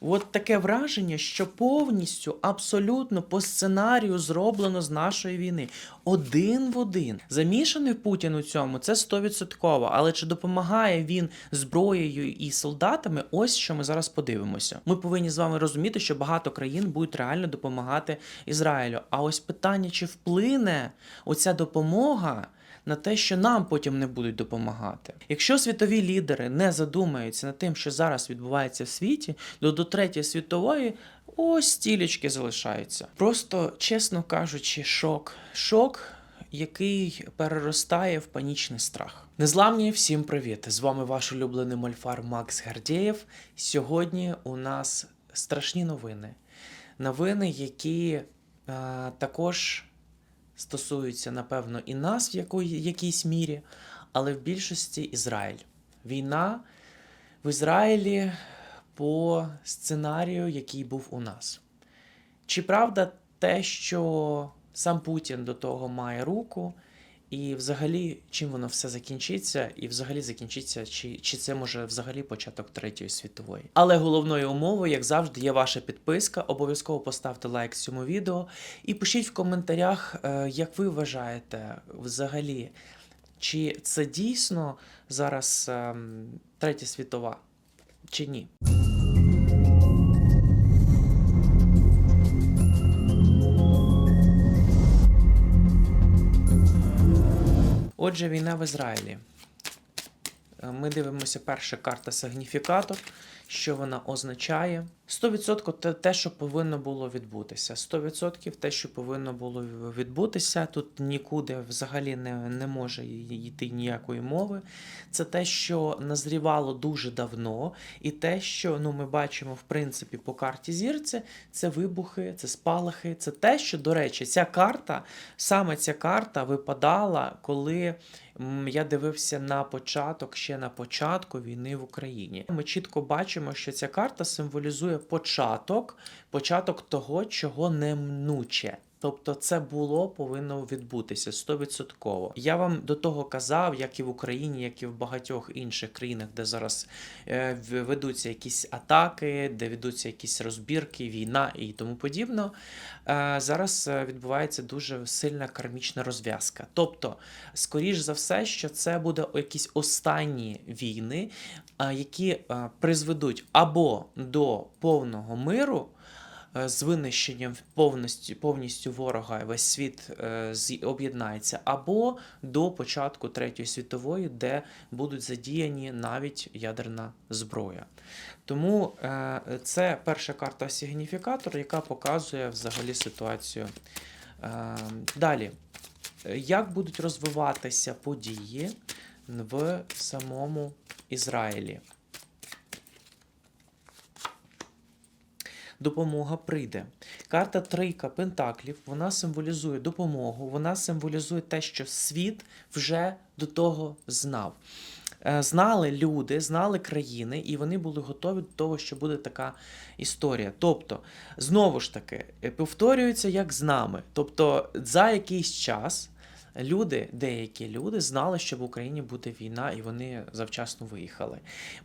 От таке враження, що повністю, абсолютно по сценарію зроблено з нашої війни. Один в один. Замішаний Путін у цьому це 100%. Але чи допомагає він зброєю і солдатами? Ось що ми зараз подивимося. Ми повинні з вами розуміти, що багато країн будуть реально допомагати Ізраїлю. А ось питання, чи вплине оця допомога на те, що нам потім не будуть допомагати. Якщо світові лідери не задумаються над тим, що зараз відбувається в світі, то до третьої світової ось стілечки залишаються. Просто, чесно кажучи, шок. Шок. Який переростає в панічний страх. Незламні, всім привіт! З вами ваш улюблений мольфар Макс Гардєєв. Сьогодні у нас страшні новини. Новини, які е, також стосуються, напевно, і нас в якійсь мірі, але в більшості Ізраїль. Війна в Ізраїлі по сценарію, який був у нас. Чи правда те, що сам Путін до того має руку, і взагалі чим воно все закінчиться, і взагалі закінчиться, чи, чи це може взагалі початок третьої світової. Але головною умовою, як завжди, є ваша підписка. Обов'язково поставте лайк цьому відео і пишіть в коментарях, е, як ви вважаєте взагалі, чи це дійсно зараз ем, третя світова, чи ні. Отже, війна в Ізраїлі. Е, Ми дивимося перша карта сигніфікатор, що вона означає. 100% те, що повинно було відбутися. 100% те, що повинно було відбутися. Тут нікуди взагалі не, не може йти ніякої мови. Це те, що назрівало дуже давно, і те, що ну, ми бачимо в принципі по карті зірці, це вибухи, це спалахи, це те, що, до речі, ця карта, саме ця карта випадала, коли я дивився на початок, ще на початку війни в Україні. Ми чітко бачимо, що ця карта символізує початок, початок того, чого неминуче. Тобто це було повинно відбутися 100%. Я вам до того казав, як і в Україні, як і в багатьох інших країнах, де зараз е, ведуться якісь атаки, де ведуться якісь розбірки, війна і тому подібно. Е, зараз е, відбувається дуже сильна кармічна розв'язка. Тобто, скоріш за все, що це буде якісь останні війни, які призведуть або до повного миру. Е, З винищенням повністю, повністю ворога весь світ е, об'єднається, або до початку Третьої світової, де будуть задіяні навіть ядерна зброя. Тому е, це перша карта сигніфікатор, яка показує взагалі ситуацію. Далі, як будуть розвиватися події в самому Ізраїлі? Допомога прийде. Карта Трійка Пентаклів вона символізує допомогу, вона символізує те, що світ вже до того знав. Е, Знали люди, знали країни, і вони були готові до того, що буде така історія. Тобто, знову ж таки, е, повторюється як з нами. Тобто, за якийсь час люди, деякі люди, знали, що в Україні буде війна, і вони завчасно виїхали.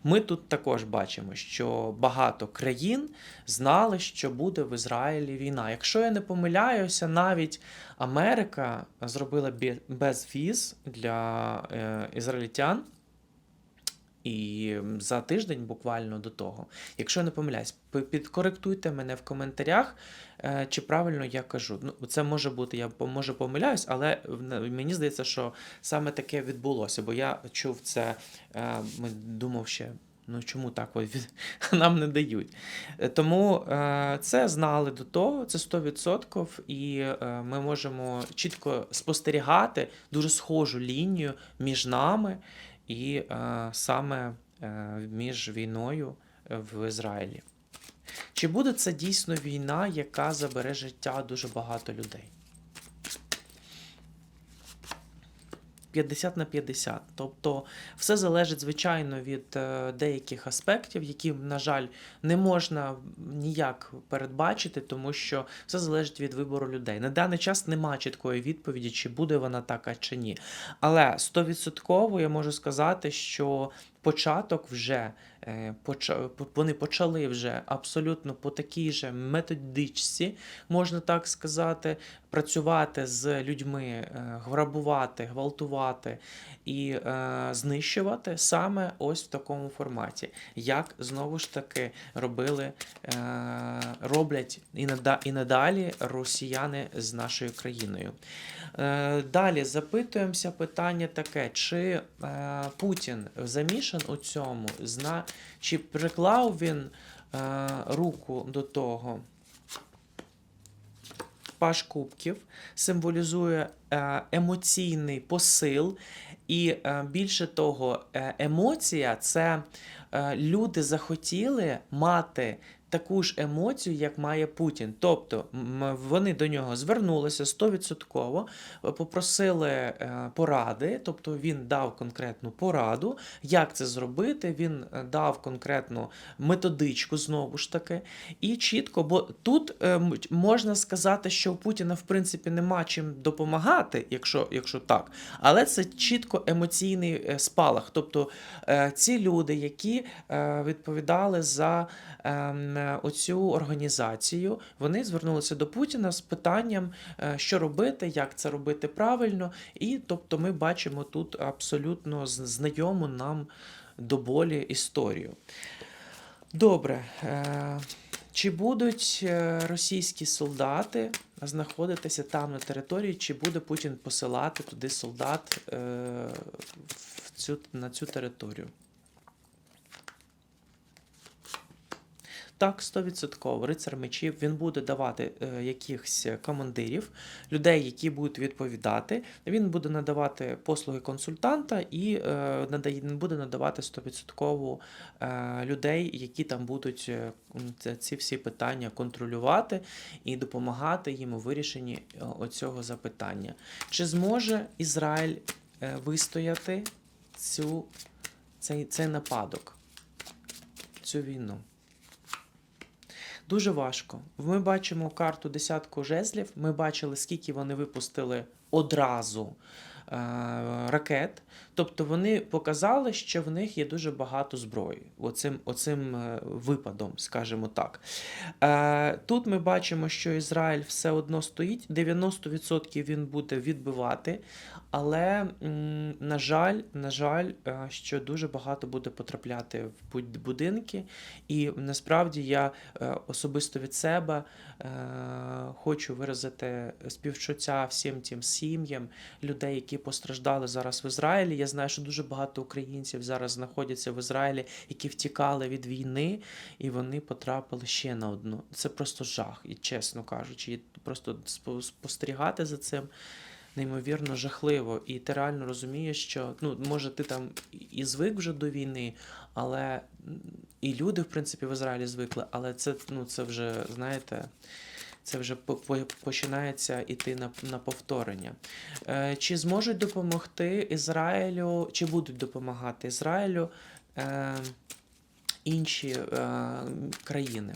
Ми тут також бачимо, що багато країн знали, що буде в Ізраїлі війна. Якщо я не помиляюся, навіть Америка зробила бе- безвіз для е, ізраїльтян. І за тиждень буквально до того. Якщо я не помиляюсь, підкоректуйте мене в коментарях, е, чи правильно я кажу. Ну, це може бути, я може помиляюсь, але мені здається, що саме таке відбулося, бо я чув це, е, думав ще. Ну чому так нам не дають? Е, Тому це знали до того, це 100%, і ми можемо чітко спостерігати дуже схожу лінію між нами і е, саме е, між війною е, в Ізраїлі. Чи буде це дійсно війна, яка забере життя дуже багато людей? 50 на 50. Тобто все залежить, звичайно, від е, деяких аспектів, які, на жаль, не можна ніяк передбачити, тому що все залежить від вибору людей. На даний час немає чіткої відповіді, чи буде вона така чи ні. Але 100% я можу сказати, що початок вже е, вони почали вже абсолютно по такій же методичці, можна так сказати, працювати з людьми, е, грабувати, гвалтувати і е, знищувати саме ось в такому форматі, як знову ж таки робили, роблять і, надалі росіяни з нашою країною. Далі запитуємося питання таке: чи Путін замішан у цьому? Зна, чи приклав він е, руку до того? Паш кубків символізує е, емоційний посил, і е, більше того, е, емоція це люди захотіли мати таку ж емоцію, як має Путін. Тобто вони до нього звернулися 100%, е, попросили е, поради, тобто він дав конкретну пораду, як це зробити. Він е, дав конкретну методичку знову ж таки, і чітко, бо тут можна сказати, що у Путіна в принципі нема чим допомагати, якщо, якщо так, але це чітко емоційний спалах. Тобто ці люди, які відповідали за ем, оцю організацію, вони звернулися до Путіна з питанням, е, що робити, як це робити правильно. І тобто ми бачимо тут абсолютно знайому нам до болі історію. Добре. Е, чи будуть е, російські солдати знаходитися там на території, чи буде Путін посилати туди солдат е, в цю, на цю територію? Так, 100%. Рицар мечів він буде давати е, якихось командирів, людей, які будуть відповідати. Він буде надавати послуги консультанта і е, надає, буде надавати 100% е, людей, які там будуть е, ці всі питання контролювати і допомагати їм у вирішенні е, оцього запитання. Чи зможе Ізраїль е, вистояти цю, цей, цей нападок, цю війну? Дуже важко. Ми бачимо карту десятку жезлів. Ми бачили, скільки вони випустили одразу ракет. Тобто вони показали, що в них є дуже багато зброї. Оцим, оцим е, випадом, скажімо так. Е, тут ми бачимо, що Ізраїль все одно стоїть. 90% він буде відбивати. Але, на жаль, на жаль, е, що дуже багато буде потрапляти в будинки. І насправді я е, особисто від себе е, хочу виразити співчуття всім тим сім'ям людей, які постраждали зараз в Ізраїлі. Я знаю, що дуже багато українців зараз знаходяться в Ізраїлі, які втікали від війни, і вони потрапили ще на одну. Це просто жах, і чесно кажучи, і просто спостерігати за цим. Неймовірно жахливо, і ти реально розумієш, що ну може ти там і звик вже до війни, але і люди, в принципі, в Ізраїлі звикли, але це ну це вже знаєте, це вже по- по- починається іти на, на повторення. Е, чи зможуть допомогти Ізраїлю, чи будуть допомагати Ізраїлю е, інші е, країни?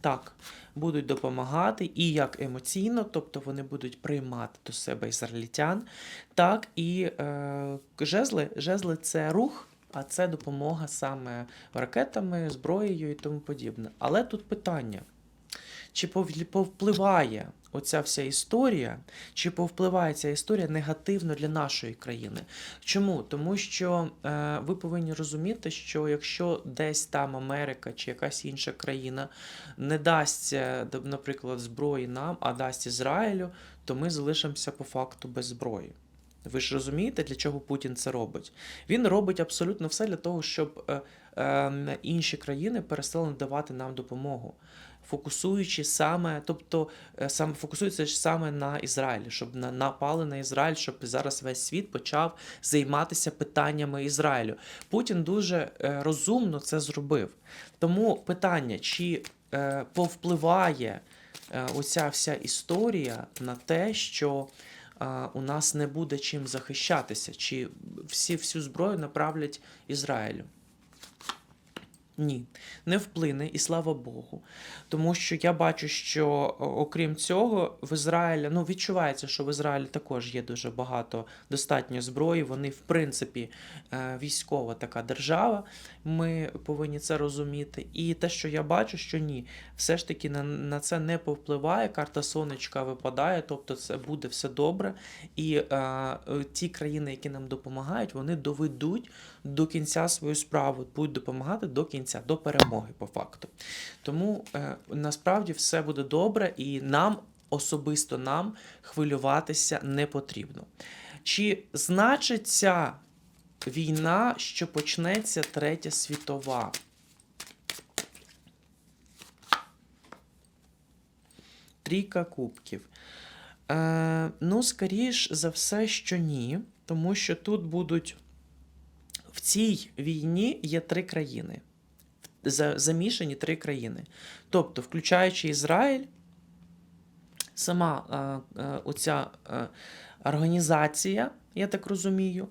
Так, будуть допомагати і як емоційно, тобто вони будуть приймати до себе ізраїльтян, так і е, жезли. Жезли це рух, а це допомога саме ракетами, зброєю і тому подібне. Але тут питання: чи повпливає оця вся історія, чи повпливає ця історія негативно для нашої країни? Чому? Тому що е, ви повинні розуміти, що якщо десь там Америка чи якась інша країна не дасть, наприклад, зброї нам, а дасть Ізраїлю, то ми залишимося по факту без зброї. Ви ж розумієте, для чого Путін це робить? Він робить абсолютно все для того, щоб е, е, інші країни перестали надавати нам допомогу, фокусуючи саме, тобто е, саме фокусується саме на Ізраїлі, щоб на, напали на Ізраїль, щоб зараз весь світ почав займатися питаннями Ізраїлю. Путін дуже е, розумно це зробив. Тому питання, чи е, повпливає е, оця вся історія на те, що у нас не буде чим захищатися, чи всі всю зброю направлять Ізраїлю. Ні, не вплине, і слава Богу. Тому що я бачу, що окрім цього, в Ізраїлі ну відчувається, що в Ізраїлі також є дуже багато достатньо зброї. Вони, в принципі, е, військова така держава. Ми повинні це розуміти. І те, що я бачу, що ні, все ж таки на, на це не повпливає. Карта сонечка випадає, тобто це буде все добре. І е, ті країни, які нам допомагають, вони доведуть до кінця свою справу, будуть допомагати до кінця, до перемоги, по факту. Тому е, насправді все буде добре, і нам, особисто нам, хвилюватися не потрібно. Чи значить ця війна, що почнеться третя світова? Трійка кубків. Е, ну, скоріш за все, що ні, тому що тут будуть цій війні є три країни. За- Замішані три країни. Тобто, включаючи Ізраїль, сама е, е, оця е, організація, я так розумію,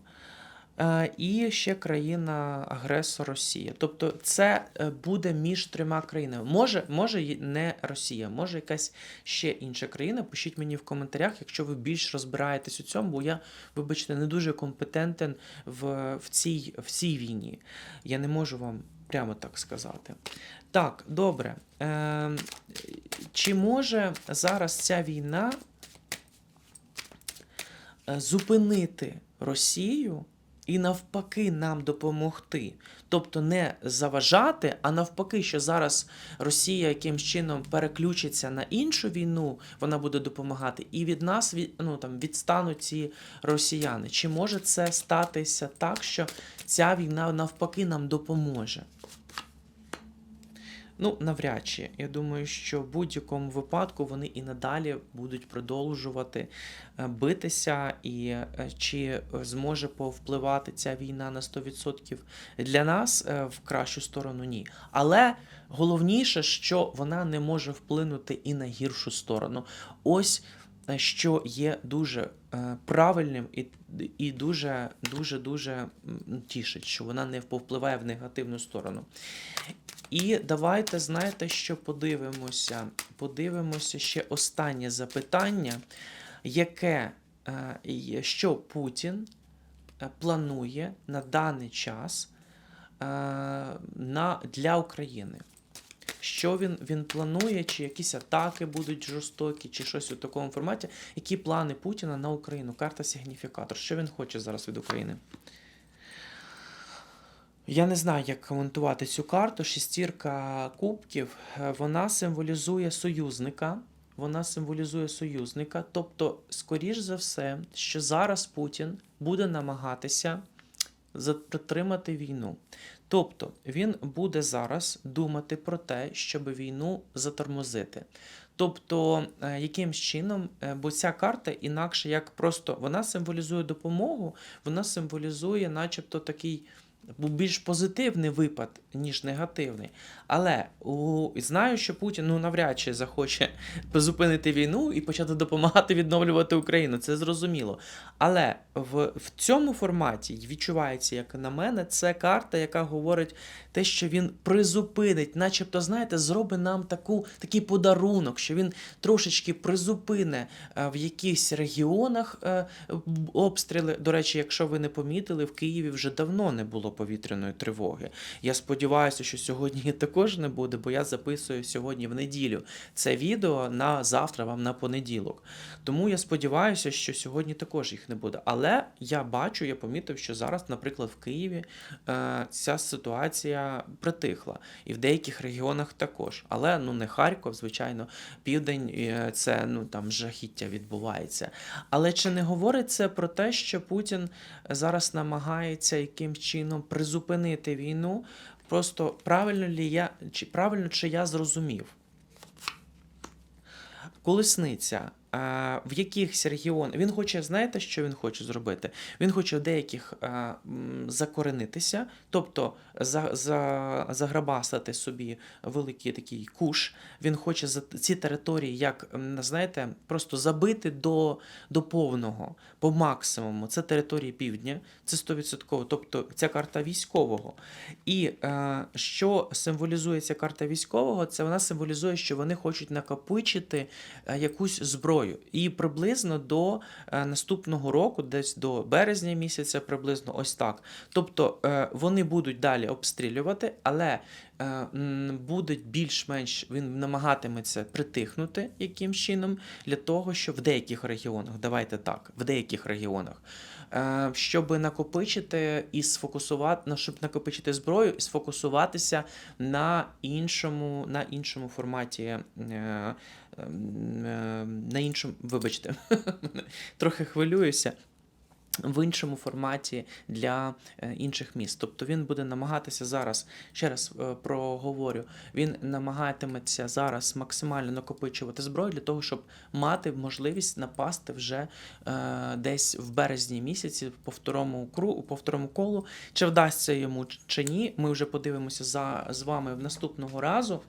і ще країна-агресор Росія. Тобто, це е, буде між трьома країнами. Може, може не Росія, може якась ще інша країна. Пишіть мені в коментарях, якщо ви більш розбираєтесь у цьому, бо я, вибачте, не дуже компетентен в, в, цій, в цій війні. Я не можу вам прямо так сказати. Так, добре. Е, чи може зараз ця війна е, зупинити Росію і навпаки нам допомогти? Тобто не заважати, а навпаки, що зараз Росія якимсь чином переключиться на іншу війну, вона буде допомагати, і від нас ну, там, відстануть ці росіяни. Чи може це статися так, що ця війна навпаки нам допоможе? Ну, навряд чи. Я думаю, що в будь-якому випадку вони і надалі будуть продовжувати е, битися, і е, чи зможе повпливати ця війна на 100% для нас е, в кращу сторону ні. Але головніше, що вона не може вплинути і на гіршу сторону. Ось що є дуже правильним і, і дуже, дуже, дуже тішить, що вона не повпливає в негативну сторону. І давайте, знаєте, що подивимося. Подивимося ще останнє запитання, яке е, що Путін е, планує на даний час е, для України. Що він, він планує, чи якісь атаки будуть жорстокі, чи щось у такому форматі. Які плани Путіна на Україну? Карта сигніфікатор. Що він хоче зараз від України? Я не знаю, як коментувати цю карту. Шестірка кубків. е, Вона символізує союзника. Вона символізує союзника. Тобто, скоріш за все, що зараз Путін буде намагатися затримати війну. Тобто він буде зараз думати про те, щоб війну затормозити. Тобто, е, яким чином, е, бо ця карта інакше як просто вона символізує допомогу, вона символізує, начебто, такий був більш позитивний випад, ніж негативний. Але у... знаю, що Путін ну, навряд чи захоче зупинити війну і почати допомагати відновлювати Україну. Це зрозуміло. Але в, в цьому форматі відчувається, як на мене, це карта, яка говорить те, що він призупинить, начебто, знаєте, зробить нам таку, такий подарунок, що він трошечки призупине е, в якихось регіонах е, обстріли. До речі, якщо ви не помітили, в Києві вже давно не було повітряної тривоги. Я сподіваюся, що сьогодні також не буде, бо я записую сьогодні в неділю це відео на завтра, вам на понеділок. Тому я сподіваюся, що сьогодні також їх не буде. Але я бачу, я помітив, що зараз, наприклад, в Києві е, ця ситуація притихла, і в деяких регіонах також. Але ну не Харків, звичайно, південь е, це ну там жахіття відбувається. Але чи не говорить це про те, що Путін зараз намагається якимсь чином призупинити війну? Просто правильно лі я чи правильно чи я зрозумів? Колесниця. В якихось регіонах він хоче, знаєте, що він хоче зробити? Він хоче в деяких закоренитися, тобто за, за, заграбастати собі великий такий куш. Він хоче за ці території, як знаєте, просто забити до, до повного, по максимуму. Це території півдня, це 100%, тобто ця карта військового. І е, що символізує ця карта військового? Це вона символізує, що вони хочуть накопичити е, якусь зброю. І приблизно до е, наступного року, десь до березня місяця, приблизно ось так. Тобто е, вони будуть далі обстрілювати, але е, будуть більш-менш він намагатиметься притихнути яким чином для того, щоб в деяких регіонах, давайте так, в деяких регіонах, щоб накопичити і сфокусувати, щоб накопичити зброю і сфокусуватися на іншому, на іншому форматі. Е, на іншому, вибачте, трохи хвилююся. В іншому форматі для е, інших міст. Тобто він буде намагатися зараз, ще раз е, проговорю, він намагатиметься зараз максимально накопичувати зброю для того, щоб мати можливість напасти вже десь в березні місяці по второму кру, по второму колу. Чи вдасться йому чи ні, ми вже подивимося за, з вами в наступного разу.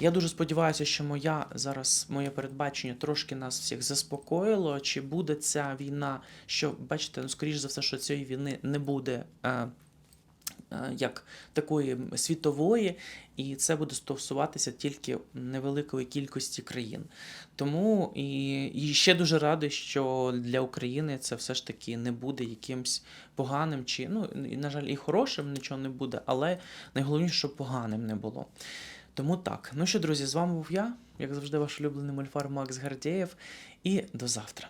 Я дуже сподіваюся, що моя зараз моє передбачення трошки нас всіх заспокоїло. Чи буде ця війна? Що бачите, ну скоріш за все, що цієї війни не буде. Е, е, як такої світової, і це буде стосуватися тільки невеликої кількості країн. Тому і, і ще дуже радий, що для України це все ж таки не буде якимсь поганим чи ну на жаль, і хорошим нічого не буде, але найголовніше, щоб поганим не було. Тому так. Ну що, друзі, з вами був я, як завжди, ваш улюблений мольфар Макс Гардєєв, і до завтра.